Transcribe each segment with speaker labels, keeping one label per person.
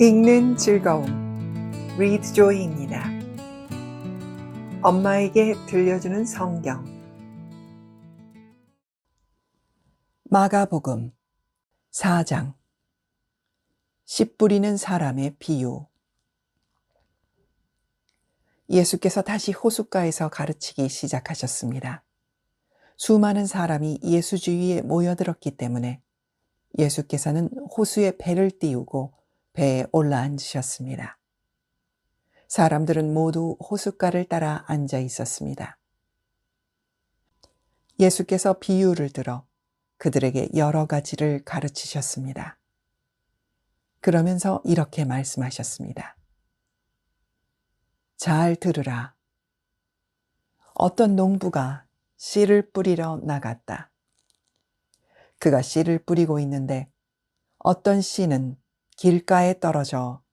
Speaker 1: 읽는 즐거움 리드 조이입니다. 엄마에게 들려주는 성경 마가복음 4장 씨 뿌리는 사람의 비유 예수께서 다시 호숫가에서 가르치기 시작하셨습니다. 수많은 사람이 예수 주위에 모여들었기 때문에 예수께서는 호수에 배를 띄우고 배에 올라앉으셨습니다. 사람들은 모두 호숫가를 따라 앉아 있었습니다. 예수께서 비유를 들어 그들에게 여러 가지를 가르치셨습니다. 그러면서 이렇게 말씀하셨습니다. 잘 들으라. 어떤 농부가 씨를 뿌리러 나갔다. 그가 씨를 뿌리고 있는데 어떤 씨는 길가에 떨어져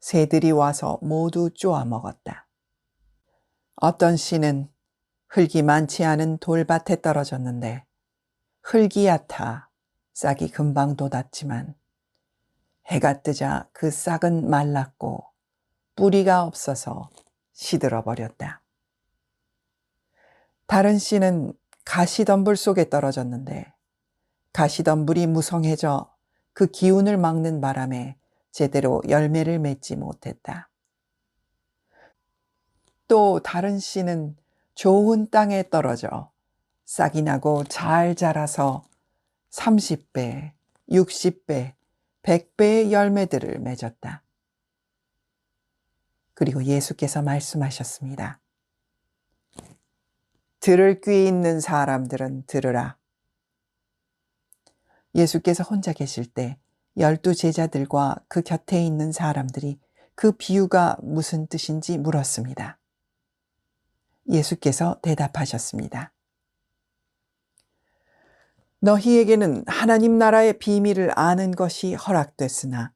Speaker 1: 새들이 와서 모두 쪼아 먹었다. 어떤 씨는 흙이 많지 않은 돌밭에 떨어졌는데 흙이 얕아 싹이 금방 돋았지만 해가 뜨자 그 싹은 말랐고 뿌리가 없어서 시들어 버렸다. 다른 씨는 가시덤불 속에 떨어졌는데 가시덤불이 무성해져 그 기운을 막는 바람에 제대로 열매를 맺지 못했다. 또 다른 씨는 좋은 땅에 떨어져 싹이 나고 잘 자라서 30배, 60배, 100배의 열매들을 맺었다. 그리고 예수께서 말씀하셨습니다. 들을 귀 있는 사람들은 들으라. 예수께서 혼자 계실 때 열두 제자들과 그 곁에 있는 사람들이 그 비유가 무슨 뜻인지 물었습니다. 예수께서 대답하셨습니다. 너희에게는 하나님 나라의 비밀을 아는 것이 허락됐으나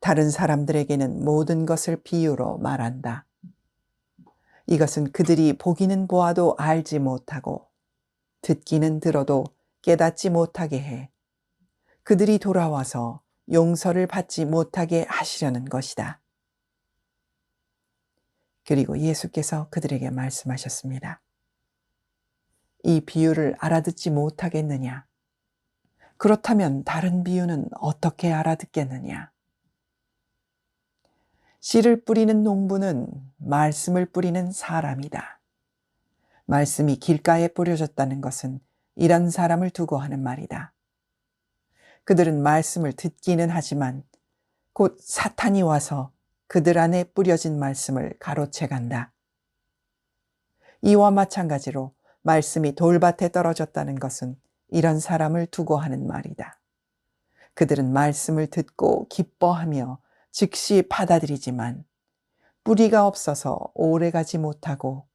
Speaker 1: 다른 사람들에게는 모든 것을 비유로 말한다. 이것은 그들이 보기는 보아도 알지 못하고 듣기는 들어도 깨닫지 못하게 해 그들이 돌아와서 용서를 받지 못하게 하시려는 것이다. 그리고 예수께서 그들에게 말씀하셨습니다. 이 비유를 알아듣지 못하겠느냐? 그렇다면 다른 비유는 어떻게 알아듣겠느냐? 씨를 뿌리는 농부는 말씀을 뿌리는 사람이다. 말씀이 길가에 뿌려졌다는 것은 이런 사람을 두고 하는 말이다. 그들은 말씀을 듣기는 하지만 곧 사탄이 와서 그들 안에 뿌려진 말씀을 가로채 간다. 이와 마찬가지로 말씀이 돌밭에 떨어졌다는 것은 이런 사람을 두고 하는 말이다. 그들은 말씀을 듣고 기뻐하며 즉시 받아들이지만 뿌리가 없어서 오래 가지 못하고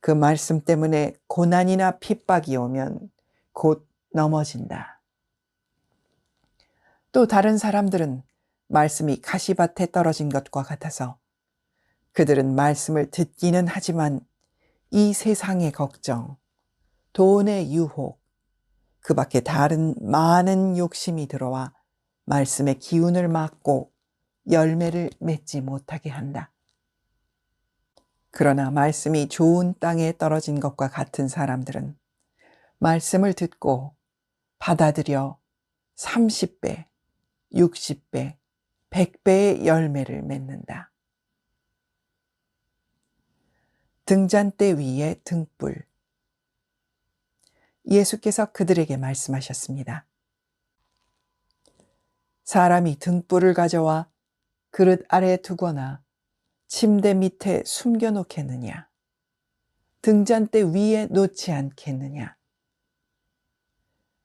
Speaker 1: 그 말씀 때문에 고난이나 핍박이 오면 곧 넘어진다. 또 다른 사람들은 말씀이 가시밭에 떨어진 것과 같아서 그들은 말씀을 듣기는 하지만 이 세상의 걱정, 돈의 유혹, 그 밖에 다른 많은 욕심이 들어와 말씀의 기운을 막고 열매를 맺지 못하게 한다. 그러나 말씀이 좋은 땅에 떨어진 것과 같은 사람들은 말씀을 듣고 받아들여 30배, 60배, 100배의 열매를 맺는다. 등잔대 위에 등불. 예수께서 그들에게 말씀하셨습니다. 사람이 등불을 가져와 그릇 아래에 두거나 침대 밑에 숨겨 놓겠느냐? 등잔대 위에 놓지 않겠느냐?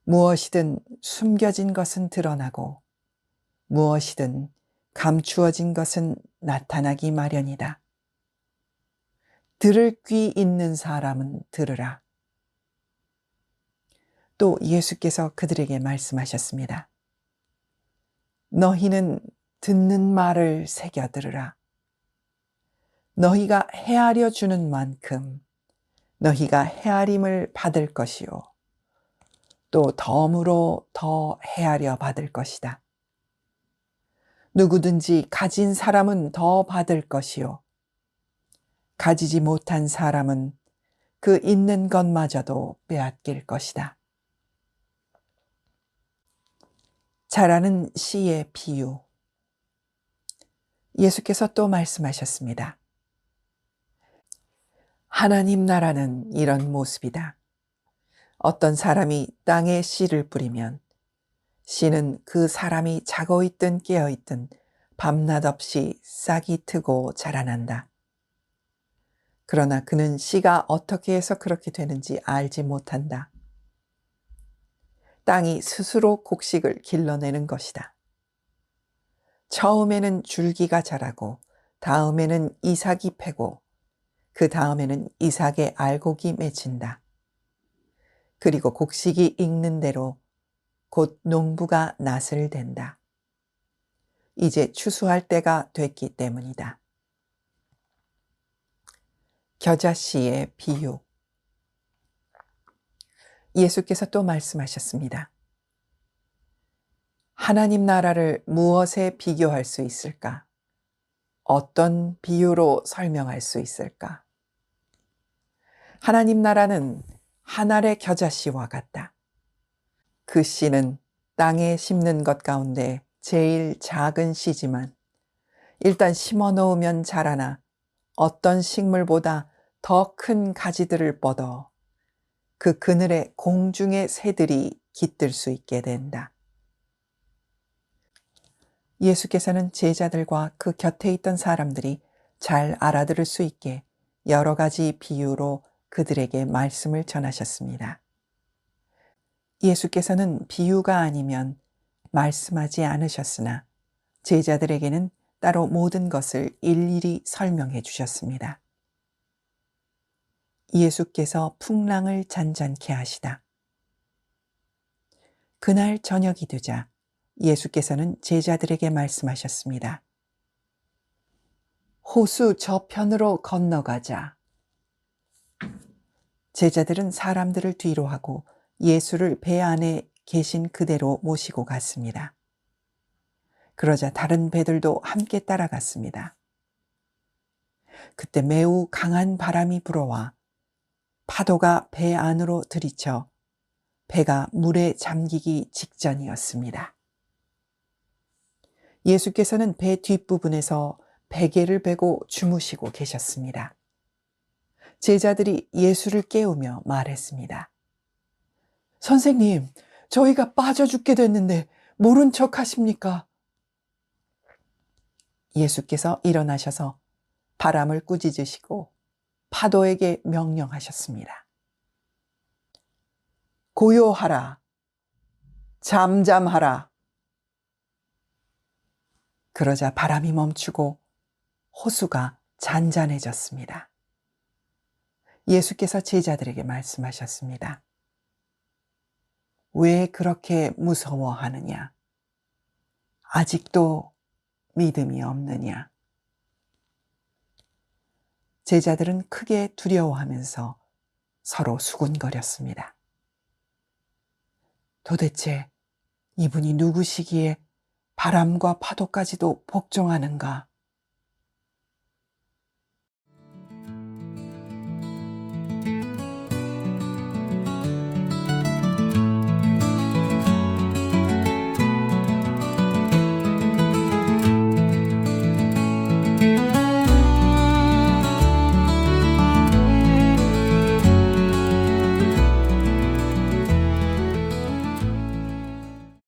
Speaker 1: 무엇이든 숨겨진 것은 드러나고 무엇이든 감추어진 것은 나타나기 마련이다. 들을 귀 있는 사람은 들으라. 또 예수께서 그들에게 말씀하셨습니다. 너희는 듣는 말을 새겨 들으라. 너희가 헤아려 주는 만큼 너희가 헤아림을 받을 것이요. 또 덤으로 더 헤아려 받을 것이다. 누구든지 가진 사람은 더 받을 것이요. 가지지 못한 사람은 그 있는 것마저도 빼앗길 것이다. 자라는 씨의 비유. 예수께서 또 말씀하셨습니다. 하나님 나라는 이런 모습이다. 어떤 사람이 땅에 씨를 뿌리면 씨는 그 사람이 자고 있든 깨어 있든 밤낮 없이 싹이 트고 자라난다. 그러나 그는 씨가 어떻게 해서 그렇게 되는지 알지 못한다. 땅이 스스로 곡식을 길러내는 것이다. 처음에는 줄기가 자라고 다음에는 이삭이 패고 그 다음에는 이삭의 알곡이 맺힌다. 그리고 곡식이 익는 대로 곧 농부가 낫을 댄다. 이제 추수할 때가 됐기 때문이다. 겨자씨의 비유. 예수께서 또 말씀하셨습니다. 하나님 나라를 무엇에 비교할 수 있을까? 어떤 비유로 설명할 수 있을까? 하나님 나라는 한 알의 겨자씨와 같다. 그 씨는 땅에 심는 것 가운데 제일 작은 씨지만 일단 심어 놓으면 자라나 어떤 식물보다 더 큰 가지들을 뻗어 그 그늘에 공중의 새들이 깃들 수 있게 된다. 예수께서는 제자들과 그 곁에 있던 사람들이 잘 알아들을 수 있게 여러 가지 비유로 그들에게 말씀을 전하셨습니다. 예수께서는 비유가 아니면 말씀하지 않으셨으나 제자들에게는 따로 모든 것을 일일이 설명해 주셨습니다. 예수께서 풍랑을 잔잔케 하시다. 그날 저녁이 되자 예수께서는 제자들에게 말씀하셨습니다. 호수 저편으로 건너가자. 제자들은 사람들을 뒤로 하고 예수를 배 안에 계신 그대로 모시고 갔습니다. 그러자 다른 배들도 함께 따라갔습니다. 그때 매우 강한 바람이 불어와 파도가 배 안으로 들이쳐 배가 물에 잠기기 직전이었습니다. 예수께서는 배 뒷부분에서 베개를 베고 주무시고 계셨습니다. 제자들이 예수를 깨우며 말했습니다. 선생님, 저희가 빠져 죽게 됐는데 모른 척 하십니까? 예수께서 일어나셔서 바람을 꾸짖으시고 파도에게 명령하셨습니다. 고요하라. 잠잠하라. 그러자 바람이 멈추고 호수가 잔잔해졌습니다. 예수께서 제자들에게 말씀하셨습니다. 왜 그렇게 무서워하느냐? 아직도 믿음이 없느냐? 제자들은 크게 두려워하면서 서로 수군거렸습니다. 도대체 이분이 누구시기에 바람과 파도까지도 복종하는가?